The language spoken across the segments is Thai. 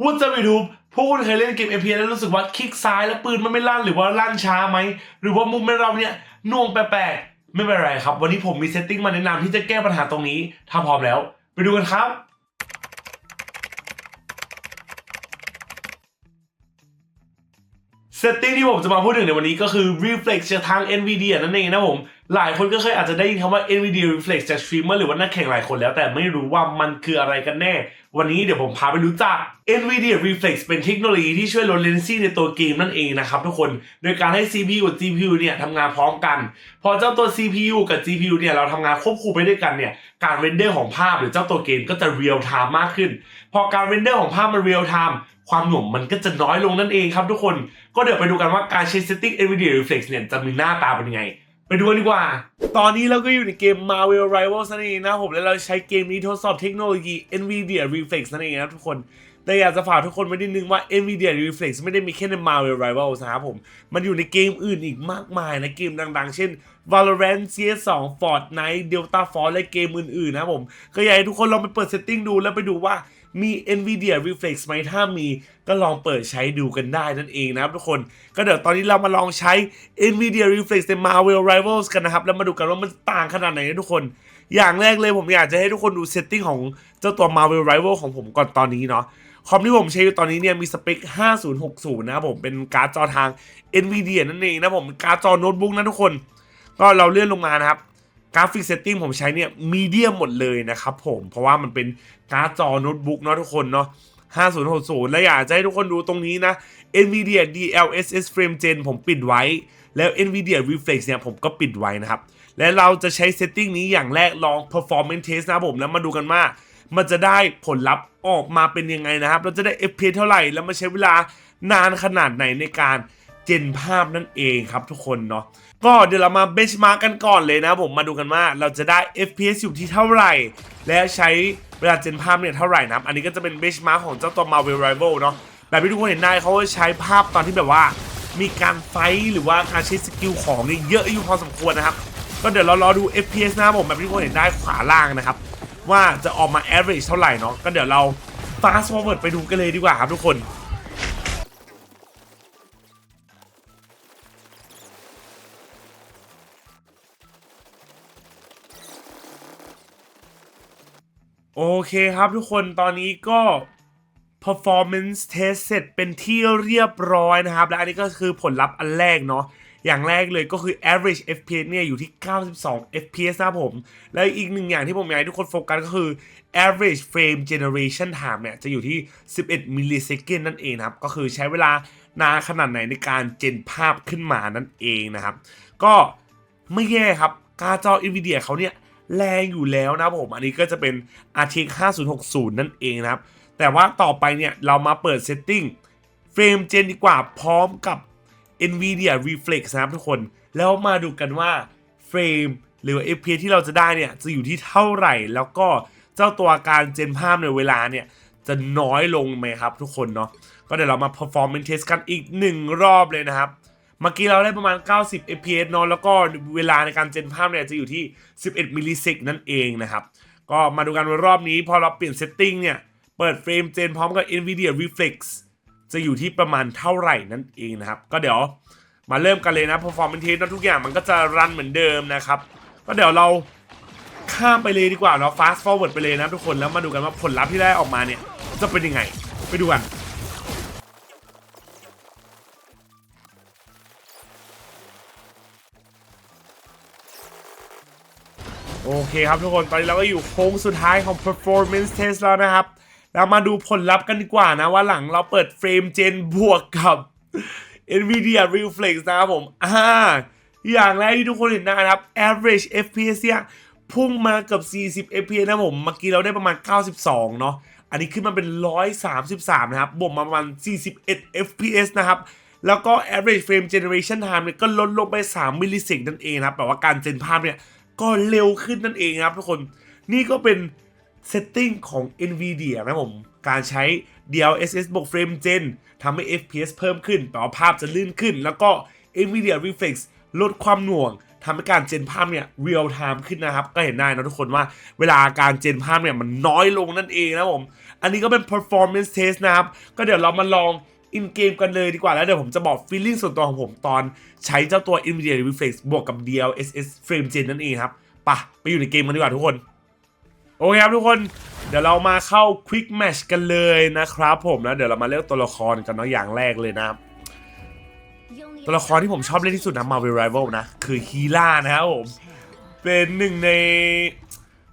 วูดจะไปดูพวกคุณเคยเล่นเกม FPS แล้วรู้สึกว่าคลิกซ้ายแล้วปืนมันไม่ลั่นหรือว่าลั่นช้าไหม หรือว่ามุมเราเนี่ยน่วงแปลกๆ ไม่เป็นไรครับ วันนี้ผมมีเซตติ้งมาแนะนำที่จะแก้ปัญหาตรงนี้ ถ้าพร้อมแล้ว ไปดูกันครับ เซตติ้งที่ผมจะมาพูดถึงในวันนี้ก็คือ Reflex จากทาง NVIDIA นั่นเองนะผม หลายคนก็เคยอาจจะได้ยินคำว่า NVIDIA Reflex จากสตรีมเมอร์หรือว่านักแข่งหลายคนแล้ว แต่ไม่รู้ว่ามันคืออะไรกันแน่ วันนี้เดี๋ยวผมพาไปรู้จัก NVIDIA Reflex เป็นเทคโนโลยีที่ช่วยลด latency ในตัวเกมนั่นเองนะครับทุกคน โดยการให้ CPU กับ GPU เนี่ยทำงานพร้อมกัน พอเจ้าตัว CPU กับ GPU เนี่ยเราทำงานควบคู่ไปด้วยกันเนี่ย การเรนเดอร์ของภาพหรือเจ้าตัวเกมก็จะ real time มากขึ้น พอการเรนเดอร์ของภาพมัน real time ความหน่วงมันก็จะน้อยลงนั่นเองครับทุกคน ก็เดี๋ยวไปดูกันว่าการใช้ setting NVIDIA Reflex เนี่ยจะมีหน้าตาเป็นยังไง ไปดูกันดีกว่า ตอนนี้เราก็อยู่ในเกม Marvel Rivals นั่นเองนะผมและเราใช้เกมนี้ทดสอบเทคโนโลยี NVIDIA Reflex นั่นเองนะทุกคน แต่อยากจะฝากทุกคนไว้นิดนึงว่า NVIDIA Reflex ไม่ได้มีแค่ใน Marvel Rivals นะครับผม มันอยู่ในเกมอื่นอีกมากมายนะเกมดังๆ เช่น Valorant CS2 Fortnite Delta Force และเกมอื่นๆนะครับผม ก็อยากให้ทุกคนลองไปเปิด setting ดูแล้วไปดูว่า มี NVIDIA Reflex ไหมถ้ามีก็ลองเปิดใช้ดูกันได้นั่นเองนะครับทุกคน ก็เดี๋ยวตอนนี้เรามาลองใช้ NVIDIA Reflex ใน Marvel Rivals กันนะครับ แล้วมาดูกันว่ามันต่างขนาดไหนนะทุกคน อย่างแรกเลยผมอยากจะให้ทุกคนดู setting ของเจ้าตัว Marvel Rival ของผมก่อนตอนนี้เนาะคอมที่ผมใช้อยู่ตอนนี้เนี่ยมีสเปค 5060 นะครับผมเป็นการ์ดจอทาง NVIDIA นั่นเองนะผมการ์ดจอโน้ตบุ๊กนะทุกคน ก็เราเลื่อนลงมานะครับ กราฟิกเซตติ้งผมใช้เนี่ยมีเดียมหมดเลยนะครับผม เพราะว่ามันเป็นการ์ดจอโน้ตบุ๊กเนาะทุกคนเนาะ5060 และอยากจะให้ทุกคนดูตรงนี้นะ NVIDIA DLSS Frame Gen ผมปิดไว้ แล้ว NVIDIA Reflex เนี่ยผมก็ปิดไว้นะครับ และเราจะใช้เซตติ้งนี้อย่างแรกลอง performance test นะผมแล้วมาดูกันว่า มันจะได้ผลลัพธ์ออกมาเป็นยังไงนะครับ เราจะได้ FPS เท่าไหร่ แล้วมาใช้เวลานานขนาดไหนในการ เจนภาพนั่นเองครับทุกคนเนาะก็เดี๋ยวเรามาเบนชมาร์กกันก่อนเลยนะผมมาดูกันว่าเราจะได้ FPS อยู่ที่เท่าไหร่ และใช้เวลาเจนภาพเนี่ยเท่าไหร่นะครับอันนี้ก็จะเป็นเบนชมาร์กของเจ้าตัว Marvel Rival เนาะแบบที่ทุกคนเห็นได้เขาใช้ภาพตอนที่แบบว่า มีการไฟหรือว่าการใช้สกิลของเนี่ยเยอะอยู่พอสมควรนะครับก็เดี๋ยวเรารอดู FPS นะผมแบบที่ทุกคนเห็นได้ขวาล่างนะครับว่าจะออกมา average เท่าไหร่เนาะก็เดี๋ยวเรา fast forward ไปดูกันเลยดีกว่าครับทุกคน โอเคครับทุกคนตอนนี้ก็ performance test เสร็จเป็นที่เรียบร้อยนะครับ และอันนี้ก็คือผลลัพธ์อันแรกเนาะอย่างแรกเลยก็คือ average FPS เนี่ยอยู่ที่ 92 FPS นะครับผม แล้วอีกหนึ่งอย่างที่ผมอยากให้ทุกคนโฟกัสก็คือ average frame generation time เนี่ยจะอยู่ที่ 11 millisecond นั่นเองครับ ก็คือใช้เวลานานขนาดไหนในการเจนภาพขึ้นมานั่นเองนะครับ ก็ไม่แย่ครับการ์ดจอ NVIDIA เขาเนี่ย แรงอยู่แล้วนะผม อันนี้ก็จะเป็น RTX 5060 นั่นเองนะครับ แต่ว่าต่อไปเนี่ย เรามาเปิดเซตติ้งเฟรมเจนดีกว่าพร้อมกับ NVIDIA Reflex นะครับทุกคน แล้วมาดูกันว่าเฟรมหรือ FPS ที่เราจะได้เนี่ย จะอยู่ที่เท่าไหร่ แล้วก็เจ้าตัวการเจนภาพในเวลาเนี่ย จะน้อยลงไหมครับทุกคนเนาะก็เดี๋ยวเรามา performance test กันอีกหนึ่งรอบเลยนะครับ เมื่อกี้เราได้ประมาณ 90 fps เนอะแล้วก็เวลาในการเจนภาพเนี่ยจะอยู่ที่ 11 มิลลิเซกนั่นเองนะครับ ก็มาดูกันว่ารอบนี้พอเราเปลี่ยนเซตติ้งเนี่ย เปิดเฟรมเจนพร้อมกับ NVIDIA Reflex จะอยู่ที่ประมาณเท่าไหร่นั่นเองนะครับ ก็เดี๋ยวมาเริ่มกันเลยนะ performance test ทุกอย่างมันก็จะรันเหมือนเดิมนะครับ ก็เดี๋ยวเราข้ามไปเลยดีกว่าเนาะ fast forward ไปเลยนะทุกคนแล้วมาดูกันว่าผลลัพธ์ที่ได้ออกมาเนี่ยจะเป็นยังไง ไปดูกัน โอเคครับทุกคนตอนนี้เราก็อยู่โค้งสุดท้ายของ performance test แล้วนะครับ เรามาดูผลลัพธ์กันดีกว่านะ ว่าหลังเราเปิดเฟรมเจนบวกกับ NVIDIA Reflex นะครับผมอ่าอย่างแรกที่ทุกคนเห็นนะครับ average FPS เนี่ยพุ่งมาเกือบ40 FPS นะผมเมื่อกี้เราได้ประมาณ 92 เนาะอันนี้ขึ้นมาเป็น 133 นะครับบวกมาประมาณ 41 FPS นะครับแล้วก็ average frame generation time เนี่ยก็ลดลงไป 3 มิลลิเซกนั่นเองนะครับแปลว่าการเจนภาพเนี่ย ก็เร็วขึ้นนั่นเองครับทุกคนนี่ก็เป็นเซตติ้งของ NVIDIA นะผม การใช้ DLSS บวก Frame Gen ทำให้ FPS เพิ่มขึ้นแปลว่าภาพจะลื่นขึ้น แล้วก็ NVIDIA Reflex ลดความหน่วงทำให้การเจนภาพเนี่ย real time ขึ้นนะครับ ก็เห็นได้นะทุกคนว่าเวลาการเจนภาพเนี่ยมันน้อยลงนั่นเองนะผม อันนี้ก็เป็น performance test นะครับ ก็เดี๋ยวเรามาลอง in game กันเลยดีกว่าแล้วเดี๋ยวผมจะบอก feeling ส่วนตัวของผมตอนใช้เจ้าตัว NVIDIA Reflex บวกกับ DLSS Frame Gen นั่นเองครับปะไปอยู่ในเกมกันดีกว่าทุกคน โอเคครับทุกคนเดี๋ยวเรามาเข้า quick match กันเลยนะครับผมแล้วเดี๋ยวเรามาเลือกตัวละครกันเนาะอย่างแรกเลยนะครับตัวละครที่ผมชอบเล่นที่สุดนะ Marvel Rival นะ คือฮีล่านะครับผม เป็นหนึ่งใน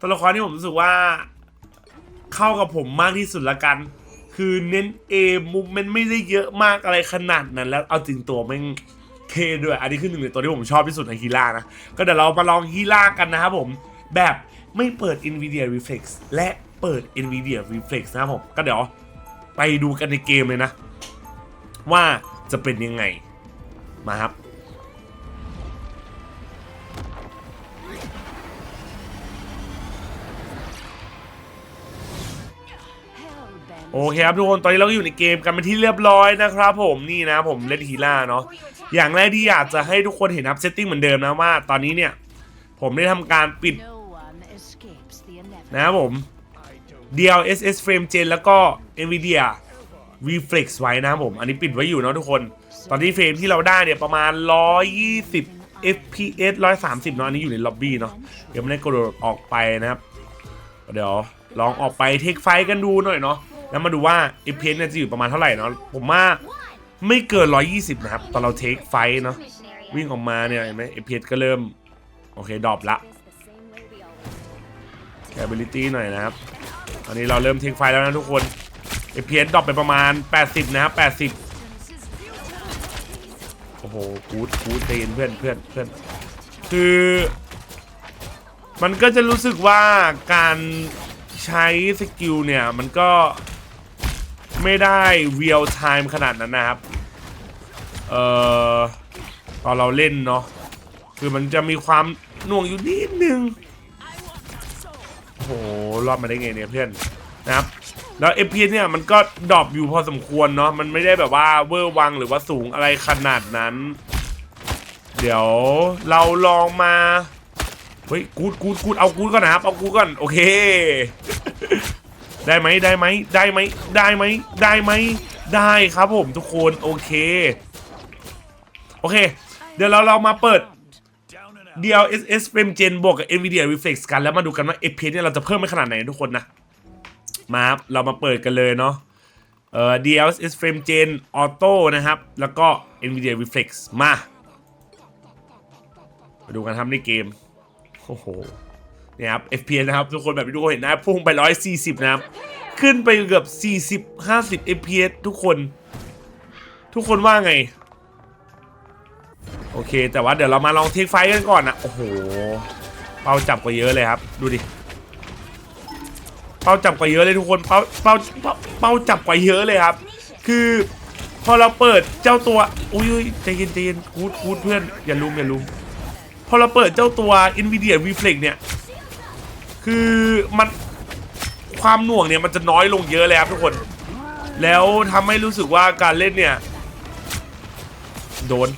ตัวละครที่ผมรู้สึกว่า เข้ากับผมมากที่สุดละกัน คือเน้นเอมูเมนต์ไม่ได้เยอะมากอะไรขนาดนั้น แล้วเอาจริงตัวแม่งเทด้วย อันนี้คือหนึ่งในตัวที่ผมชอบที่สุดในฮีล่านะ ก็เดี๋ยวเรามาลองฮีล่ากันนะครับผม แบบไม่เปิด NVIDIA Reflex และเปิด NVIDIA Reflex นะครับผม ก็เดี๋ยวไปดูกันในเกมเลยนะ ว่าจะเป็นยังไงมาครับ โอเคครับทุกคนตอนนี้เราก็อยู่ในเกมกันเป็นที่เรียบร้อยนะครับผมนี่นะผมเล่นฮีล่าเนาะอย่างแรกที่อยากจะให้ทุกคนเห็นครับเซตติ้งเหมือนเดิมนะว่า ตอนนี้เนี่ยผมได้ทำการปิดนะครับผม DLSS Frame Gen แล้วก็ NVIDIA Reflex ไว้นะครับผม อันนี้ปิดไว้อยู่เนาะทุกคน ตอนนี้เฟรมที่เราได้เนี่ยประมาณ 120 FPS 130 เนาะอันนี้อยู่ในล็อบบี้เนาะเดี๋ยังไม่ได้กระโดดออกไปนะครับ เดี๋ยวลองออกไปเทคไฟกันดูหน่อยเนาะ แล้วมาดูว่า FPS เนี่ยจะอยู่ประมาณเท่าไหร่เนาะผมว่าไม่เกิน 120 นะครับ ตอนเราเทคไฟเนาะวิ่งออกมาเนี่ยเห็นไหม FPS ก็เริ่ม โอเคดรอปละ ability หน่อยนะครับอันนี้เราเริ่มเทคไฟแล้วนะทุกคน FPS ดรอปไปประมาณ 80 นะครับ80โอ้โห กูดกูดเตนเพื่อนเพื่อนเพื่อน คือ มันก็จะรู้สึกว่าการใช้สกิลเนี่ย มันก็ ไม่ได้ real time ขนาดนั้นนะครับ เอ่อ ตอนเราเล่นเนาะ คือมันจะมีความน่วงอยู่นิดนึง โอ้โห รอดมาได้ไงเนี่ยเพื่อนนะครับ แล้ว FPS เนี่ยมันก็ดรอปอยู่พอสมควรเนาะ มันไม่ได้แบบว่าเวอร์วังหรือว่าสูงอะไรขนาดนั้น เดี๋ยวเราลองมา เฮ้ย กูดกูดกูดเอากูดก่อนนะครับ เอากูดก่อน โอเค ได้ไหมได้ไหมได้ไหมได้ไหมได้ไหมได้ครับผมทุกคนโอเค โอเค เดี๋ยวเราเรามาเปิด DLSS Frame Gen บวกกับ NVIDIA Reflex กันแล้วมาดูกันว่า FPS เนี่ยเราจะเพิ่มไปขนาดไหนทุกคนนะ มาครับเรามาเปิดกันเลยเนาะเอ่อ DLSS Frame Gen Auto นะครับ แล้วก็ NVIDIA Reflex มา มาดูกันทำในเกม โอ้โห เนี่ยครับ FPS นะครับ ทุกคนแบบที่ทุกคนเห็นนะพุ่งไป 140 นะครับ ขึ้นไปเกือบ 40 50 FPS ทุกคน ทุกคนว่าไง โอเค แต่ว่าเดี๋ยวเรามาลองเทคไฟกันก่อนนะ โอ้โหเป้าจับกว่าเยอะเลยครับ ดูดิ เป้าจับกว่าเยอะเลยทุกคนเป้าเป้าเป้าจับกว่าเยอะเลยครับ คือพอเราเปิดเจ้าตัว อุ้ยอุ้ยใจเย็นใจเย็นกูดกูดเพื่อน อย่าลุมอย่าลุม พอเราเปิดเจ้าตัว NVIDIA Reflex เนี่ย คือมันความหน่วงเนี่ยมันจะน้อยลงเยอะเลยครับทุกคน แล้วทำให้รู้สึกว่าการเล่นเนี่ย โดน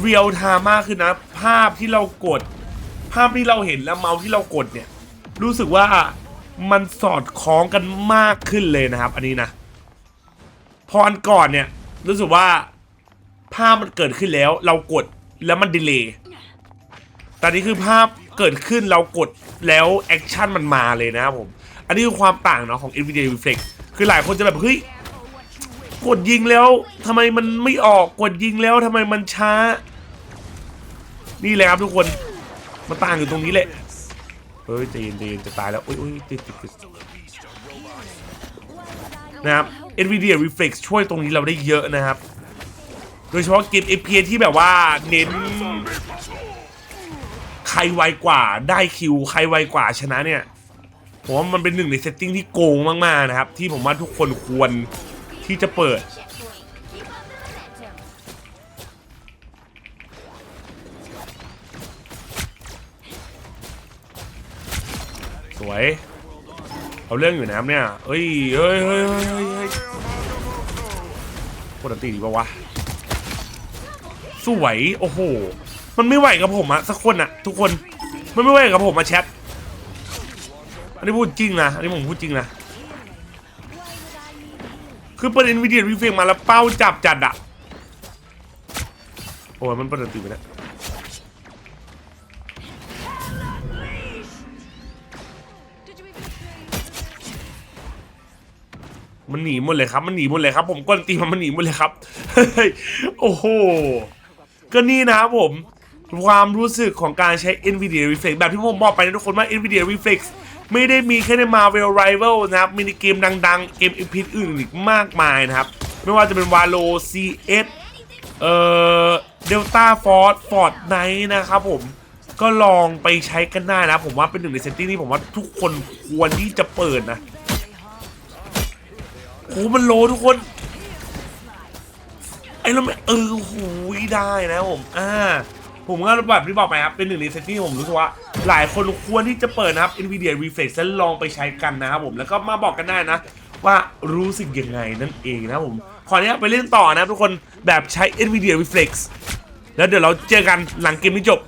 เรียลไทม์มากขึ้นนะ ภาพที่เรากด ภาพที่เราเห็นและเมาส์ที่เรากดเนี่ย รู้สึกว่ามันสอดคล้องกันมากขึ้นเลยนะครับ อันนี้นะ พออันก่อนเนี่ย รู้สึกว่าภาพมันเกิดขึ้นแล้ว เรากดแล้วมันดีเลย์แต่นี่คือภาพ เกิดขึ้นเรากดแล้วแอคชั่นมันมาเลยนะครับผม อันนี้คือความต่างเนาะของ NVIDIA Reflex คือหลายคนจะแบบเฮ้ยกดยิงแล้วทำไมมันไม่ออกกดยิงแล้วทำไมมันช้า นี่แหละครับทุกคนมันต่างอยู่ตรงนี้แหละเฮ้ยจเย็นใจเย็นจะตายแล้วอุ้ยอุ้ยติดติดติดนะครับ NVIDIA Reflex ช่วยตรงนี้เราได้เยอะนะครับ โดยเฉพาะเกม FPS ที่แบบว่าเน้น รไวกว่าได้คิวใครไวกว่าชนะเนี่ยผมว่ามันเป็นหนึ่งในเซตติ้งที่โกงมากๆนะครับ ที่ผมว่าทุกคนควรที่จะเปิด สวย เอาเรื่องอยู่นะครับเนี่ยเฮ้ยเฮ้ยเฮ้ยเฮ้ยเฮ้ยเฮ้ยปกติดีปะวะ สวย โอ้โห มันไม่ไหวกับผมอะสักคนอะทุกคนมันไม่ไหวกับผมอะแชทอันนี้พูดจริงนะอันนี้ผมพูดจริงนะคือเปิด NVIDIA Reflex มาแล้วเป้าจับจัดอะโอ้ยมันเปิดตีไปแล้วมันหนีหมดเลยครับ มันหนีหมดเลยครับ ผมก้นตีมันมันหนีหมดเลยครับ โอ้โห ก็นี่นะครับผม ความรู้สึกของการใช้ NVIDIA Reflex แบบที่ผมบอกไปนะทุกคนว่า NVIDIA Reflex ไม่ได้มีแค่ใน Marvel Rival นะครับมินิเกมดังๆเกมอีพิอื่นอีกมากมายนะครับ ไม่ว่าจะเป็น Valo CS เอ่อ Delta Force Fortnite นะครับผมก็ลองไปใช้กันได้นะ ผมว่าเป็นหนึ่งในเซตติ้งที่ผมว่าทุกคนควรที่จะเปิดนะโอ้มันโลทุกคน ไอ้เราไม่เออโหยได้นะผม อ่า ผมก็แบบที่บอกไปครับ เป็นหนึ่งในเซตที่ผมรู้สึกว่า หลายคนควรที่จะเปิดนะครับ NVIDIA Reflex แล้วลองไปใช้กันนะครับผมแล้วก็มาบอกกันได้นะ ว่ารู้สึกยังไงนั่นเองนะผมขออนุญาตไปเล่นต่อนะทุกคนแบบใช้ NVIDIA Reflex แล้วเดี๋ยวเราเจอกันหลังเกมนี้จบ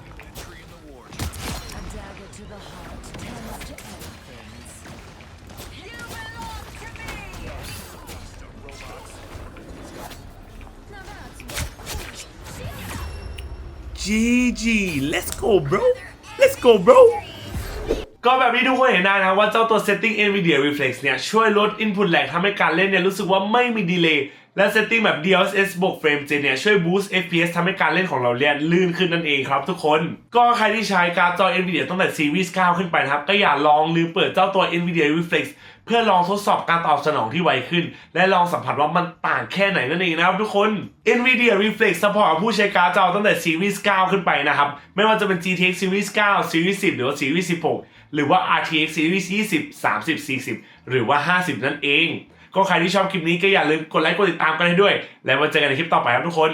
GG let's go bro let's go bro ก็แบบนี้ทุกคนเห็นได้นะว่าเจ้าตัว setting NVIDIA Reflex เนี่ยช่วยลด input lag ทำให้การเล่นเนี่ยรู้สึกว่าไม่มีดีเลย์ และ setting แบบ DLSS บวก frame rate เนี่ยช่วย boost FPS ทำให้การเล่นของเราเนี่ยลื่นขึ้นนั่นเองครับทุกคน ก็ใครที่ใช้การ์ดจอ NVIDIA ตั้งแต่ Series 9 ขึ้นไปนะครับ ก็อย่าลองลืมเปิดเจ้าตัว NVIDIA Reflex เพื่อลองทดสอบการตอบสนองที่ไวขึ้น และลองสัมผัสว่ามันต่างแค่ไหนนั่นเองนะครับทุกคน NVIDIA Reflex ซัพพอร์ตผู้ใช้การ์ดจอตั้งแต่ Series 9 ขึ้นไปนะครับ ไม่ว่าจะเป็น GTX Series 9 Series 10 หรือว่า Series 16 หรือว่า RTX Series 20 30 40 หรือว่า 50 นั่นเอง ก็ใครที่ชอบคลิปนี้ก็อย่าลืมกดไลค์กดติดตามกันให้ด้วย แล้วมาเจอกันในคลิปต่อไปครับทุกคน